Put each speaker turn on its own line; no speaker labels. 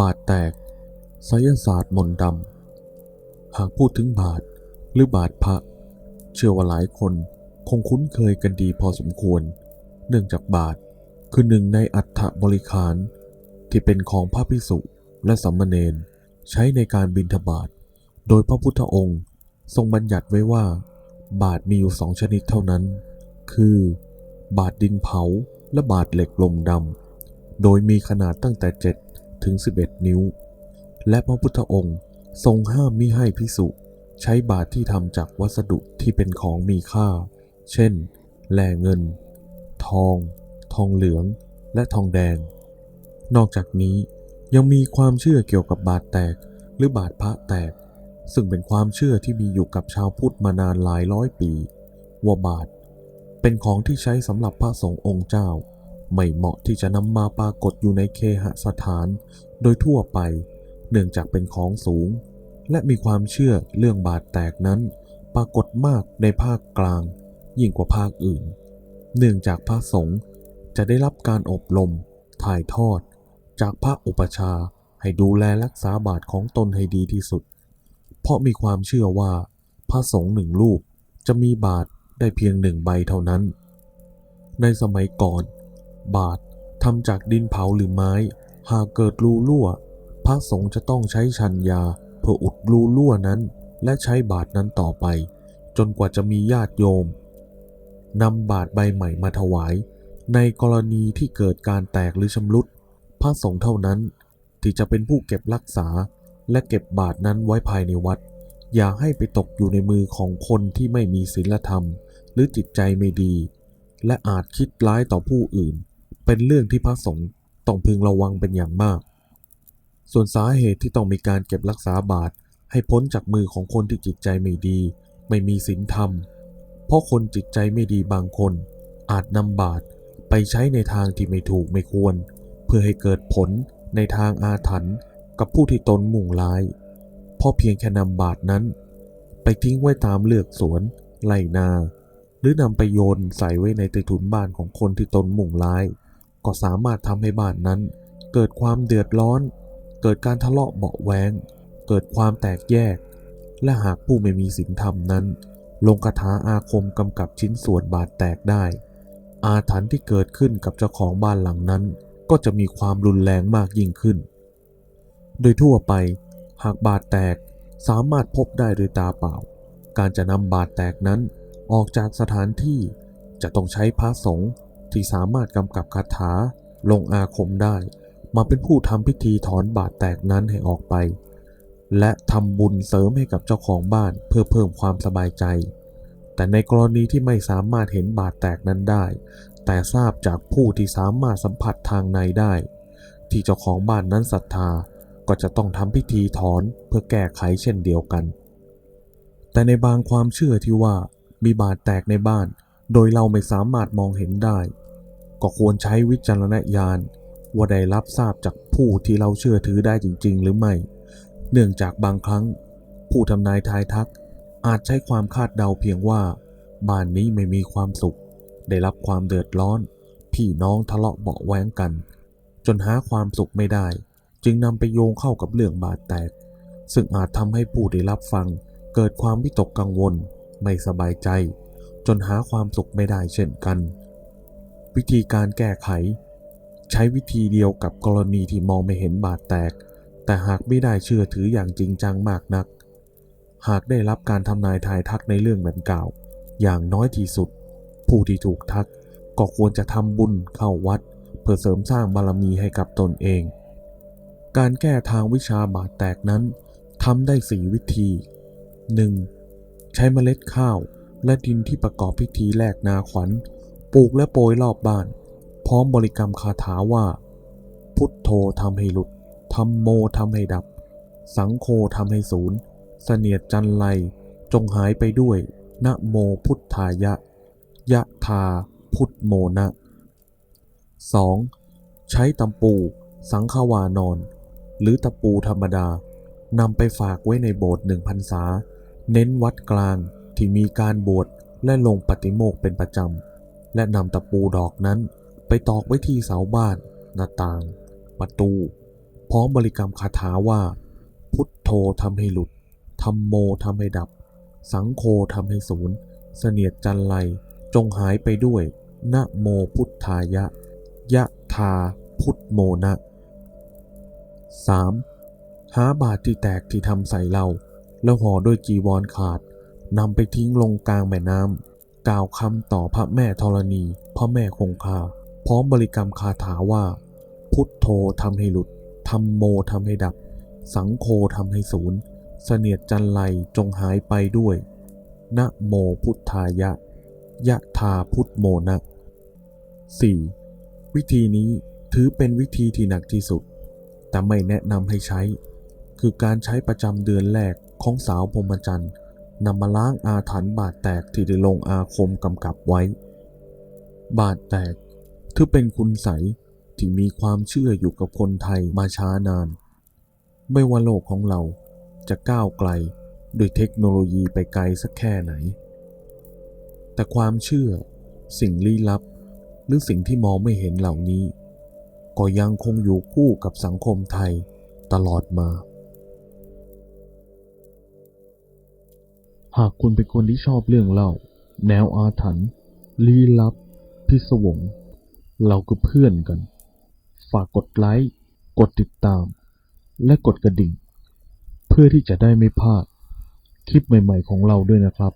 บาดแตกไสยศาสตร์มนดำ หากพูดถึงบาทหรือบาทพระ เชื่อว่าหลายคนคงคุ้นเคยกันดีพอสมควร เนื่องจากบาทคือหนึ่งในอัฐบริขาร ที่เป็นของพระพิสุและสัมมเนนใช้ในการบิณฑบาตโดยพระพุทธองค์ทรงบัญญัติไว้ว่า บาทมีอยู่สองชนิดเท่านั้น คือ บาทดินเผาและบาทเหล็กลมดำ โดยมีขนาดตั้งแต่ 7 ถึง 11 นิ้ว และพระพุทธองค์ทรงห้ามมิให้พิสุใช้บาทที่ทำจากวัสดุที่เป็นของมีค่า เช่นแร่เงิน ทอง ทองเหลือง และทองแดง นอกจากนี้ยังมีความเชื่อเกี่ยวกับบาทแตกหรือบาทพระแตก ซึ่งเป็นความเชื่อที่มีอยู่กับชาวพุทธมานานหลายร้อยปี ว่าบาทเป็นของที่ใช้สำหรับพระสงฆ์องค์เจ้า ไม่เหมาะที่จะนำมาปรากฏอยู่ในเคหสถาน โดยทั่วไป เนื่องจากเป็นของสูง และมีความเชื่อเรื่องบาทแตกนั้น ปรากฏมากในภาคกลาง ยิ่งกว่าภาคอื่น เนื่องจากพระสงฆ์จะได้รับการอบรมถ่ายทอด จากพระอุปชาให้ดูแลรักษาบาทของตนให้ดีที่สุด เพราะมีความเชื่อว่า พระสงฆ์หนึ่งรูปจะมีบาทได้เพียงหนึ่งใบเท่านั้น ในสมัยก่อน บาททำจากดินเผาหรือไม้ หากเกิดรูรั่ว พระสงฆ์จะต้องใช้ชันยาเพื่ออุดรูรั่วนั้น และใช้บาทนั้นต่อไป จนกว่าจะมีญาติโยมนำบาทใบใหม่มาถวาย ในกรณีที่เกิดการแตกหรือชำรุดพระสงฆ์เท่านั้นที่จะเป็นผู้เก็บรักษา และเก็บบาทนั้นไว้ภายในวัด อย่าให้ไปตกอยู่ในมือของคนที่ไม่มีศีลธรรม หรือจิตใจไม่ดี และอาจคิดร้ายต่อผู้อื่น เป็นเรื่องที่พระสงฆ์ต้องพึงระวังเป็นอย่างมาก ส่วนสาเหตุที่ต้องมีการเก็บรักษาบาทให้พ้นจากมือของคนที่จิตใจไม่ดี ไม่มีศีลธรรม เพราะคนจิตใจไม่ดีบางคน อาจนำบาทไปใช้ในทางที่ไม่ถูกไม่ควร เพื่อให้เกิดผลในทางอาถรรพ์กับผู้ที่ตนมุ่งร้าย เพราะเพียงแค่นำบาทนั้น ไปทิ้งไว้ตามเลือกสวนไรนา หรือนำไปโยนใส่ไว้ในใต้ถุนบ้านของคนที่ตนมุ่งร้าย ก็สามารถทำให้บ้านนั้น เกิดความเดือดร้อน เกิดการทะเลาะเบาแวงเกิดความแตกแยก และหากผู้ไม่มีศีลธรรมนั้น ลงคาถาอาคมกำกับชิ้นส่วนบาดแตกได้ อาถรรพ์ที่เกิดขึ้นกับเจ้าของบ้านหลังนั้น ก็จะมีความรุนแรงมากยิ่งขึ้น โดยทั่วไป หากบาดแตกสามารถพบได้โดยตาเปล่า การจะนำบาดแตกนั้นออกจากสถานที่จะต้องใช้พระสงฆ์ ที่สามารถกำกับคาถาลงอาคมได้ มาเป็นผู้ทำพิธีถอนบาดแตกนั้นให้ออกไป และทำบุญเสริมให้กับเจ้าของบ้านเพื่อเพิ่มความสบายใจ แต่ในกรณีที่ไม่สามารถเห็นบาดแตกนั้นได้ แต่ทราบจากผู้ที่สามารถสัมผัสทางในได้ ที่เจ้าของบ้านนั้นศรัทธาก็จะต้องทำพิธีถอนเพื่อแก้ไขเช่นเดียวกัน แต่ในบางความเชื่อที่ว่ามีบาดแตกในบ้าน โดยเราไม่สามารถมองเห็นได้ ก็ควรใช้วิจารณญาณว่าได้รับทราบจากผู้ที่เราเชื่อถือได้จริง ๆ หรือไม่ เนื่องจากบางครั้ง ผู้ทำนายทายทัก อาจใช้ความคาดเดาเพียงว่า บ้านนี้ไม่มีความสุข ได้รับความเดือดร้อน พี่น้องทะเลาะเบาะแว้งกัน จนหาความสุขไม่ได้ จึงนำไปโยงเข้ากับเรื่องบาดแตก ซึ่งอาจทำให้ผู้ได้รับฟังเกิดความวิตกกังวล ไม่สบายใจ จนหาความสุขไม่ได้เช่นกัน วิธีการแก้ไข ใช้วิธีเดียวกับกรณีที่มองไม่เห็นบาดแตก แต่หากไม่ได้เชื่อถืออย่างจริงจังมากนัก หากได้รับการทำนายทายทักในเรื่องดังกล่าว อย่างน้อยที่สุด ผู้ที่ถูกทักก็ควรจะทำบุญเข้าวัด เพื่อเสริมสร้างบารมีให้กับตนเอง การแก้ทางวิชาบาดแตกนั้นทำได้สี่วิธี 1. ใช้เมล็ดข้าว และดินที่ประกอบพิธีแลกนาขวัญ ปลูกและโปรยรอบบ้าน พร้อมบริกรรมคาถาว่า พุทโธทำให้หลุดธรรมโมทำให้ดับ สังโฆทำให้ศูนย์เสนียดจันไรจงหายไปด้วยนะโมพุทธายะ ยะทาพุทโมนะ 2. ใช้ตำปู สังขวานอน หรือตะปูธรรมดานำไปฝากไว้ในโบสถ์หนึ่งพรรษา เน้นวัดกลาง ที่มีการบวชและลงปฏิโมกเป็นประจำ และนำตะปูดอกนั้นไปตอกไว้ที่เสาบ้าน หน้าต่าง ประตู พร้อมบริกรรมคาถาว่า พุทโธทำให้หลุดธรรมโมทำให้ดับ สังโฆทำให้ศูนย์เสนียดจันไรจงหายไปด้วย นะโมพุทธายะ ยะทาพุทโมนะ 3. หาบาตรที่แตกที่ทำใส่เรา แล้วห่อด้วยจีวรขาด นำไปทิ้งลงกลางแม่น้ำกล่าวคำต่อพระแม่ธรณี พระแม่คงคา พร้อมบริกรรมคาถาว่า พุทโธทำให้หลุดธรรมโมทำให้ดับ สังโฆทำให้ศูนย์เสนียดจันไรจงหายไปด้วย นะโมพุทธายะ ยะทาพุทโมนะ 4. วิธีนี้ถือเป็นวิธีที่หนักที่สุด แต่ไม่แนะนำให้ใช้ คือการใช้ประจำเดือนแรกของสาวพรหมจรรย์ นำมาล้างอาถรรพ์บาดแตกที่ได้ลงอาคมกำกับไว้ บาดแตกถือเป็นคุณใสยที่มีความเชื่ออยู่กับคนไทยมาช้านาน ไม่ว่าโลกของเราจะก้าวไกลด้วยเทคโนโลยีไปไกลสักแค่ไหน แต่ความเชื่อสิ่งลี้ลับ หรือสิ่งที่มองไม่เห็นเหล่านี้ ก็ยังคงอยู่คู่กับสังคมไทยตลอดมา หากคุณเป็นคนที่ชอบเรื่องเล่า แนวอาถรรพ์ลี้ลับ พิศวง เราคือเพื่อนกัน ฝากกดไลค์ กดติดตาม และกดกระดิ่ง เพื่อที่จะได้ไม่พลาด คลิปใหม่ ๆ ของเราด้วยนะครับ